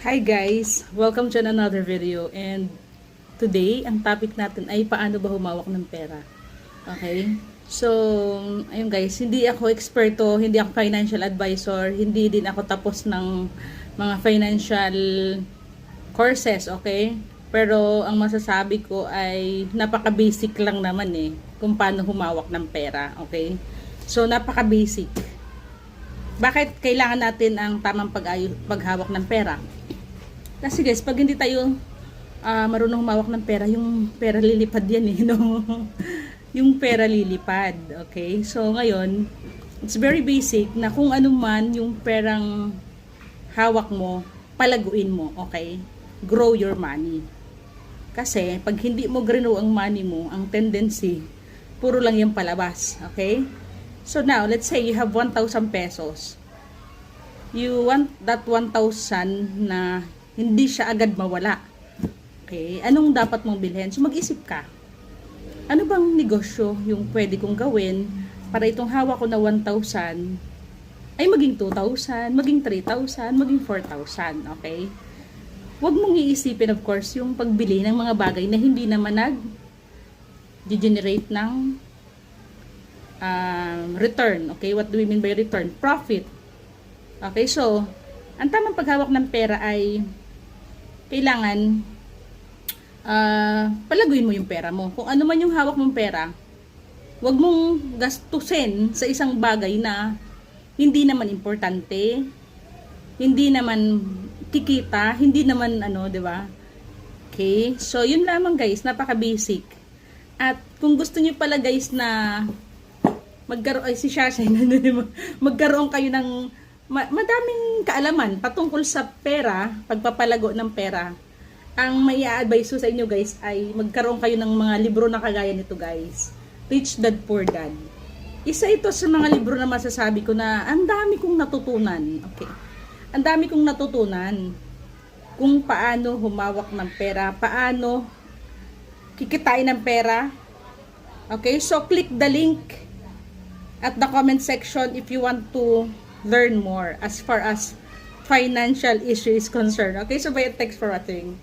Hi guys! Welcome to another video and today, ang topic natin ay paano ba humawak ng pera. Okay? So, ayun guys, hindi ako eksperto, hindi ako financial advisor, hindi din ako tapos ng mga financial courses, okay? Pero ang masasabi ko ay napaka-basic lang naman eh kung paano humawak ng pera, okay? So, napaka-basic. Bakit kailangan natin ang tamang pag paghawak ng pera? Kasi guys, pag hindi tayo ah, marunong humawak ng pera, yung pera lilipad yan eh, no? yung pera lilipad, okay? So, ngayon, it's very basic na kung ano man yung perang hawak mo, palaguin mo, okay? Grow your money. Kasi, pag hindi mo grow ang money mo, ang tendency, puro lang yung palabas, okay? So now, let's say you have 1,000 pesos. You want that 1,000 na hindi siya agad mawala. Okay? Anong dapat mong bilhin? So mag-isip ka. Ano bang negosyo yung pwede kong gawin para itong hawak ko na 1,000 ay maging 2,000, maging 3,000, maging 4,000. Okay? Huwag mong iisipin of course yung pagbili ng mga bagay na hindi naman nag generate ng um, return. Okay, what do we mean by return? Profit. Okay, so, ang tamang paghawak ng pera ay kailangan uh, palaguin mo yung pera mo. Kung ano man yung hawak mong pera, huwag mong gastusin sa isang bagay na hindi naman importante, hindi naman kikita, hindi naman ano, 'di ba? Okay? So, yun lamang guys, napaka-basic. At kung gusto niyo pala guys na magkaroon ay si Shashay magkaroon kayo ng ma- madaming kaalaman patungkol sa pera, pagpapalago ng pera. Ang may advise ko sa inyo guys ay magkaroon kayo ng mga libro na kagaya nito guys. Rich Dad Poor Dad. Isa ito sa mga libro na masasabi ko na ang dami kong natutunan. Okay. Ang dami kong natutunan kung paano humawak ng pera, paano kikitain ng pera. Okay, so click the link at the comment section if you want to learn more as far as financial issue is concerned. Okay, so bye, thanks for watching.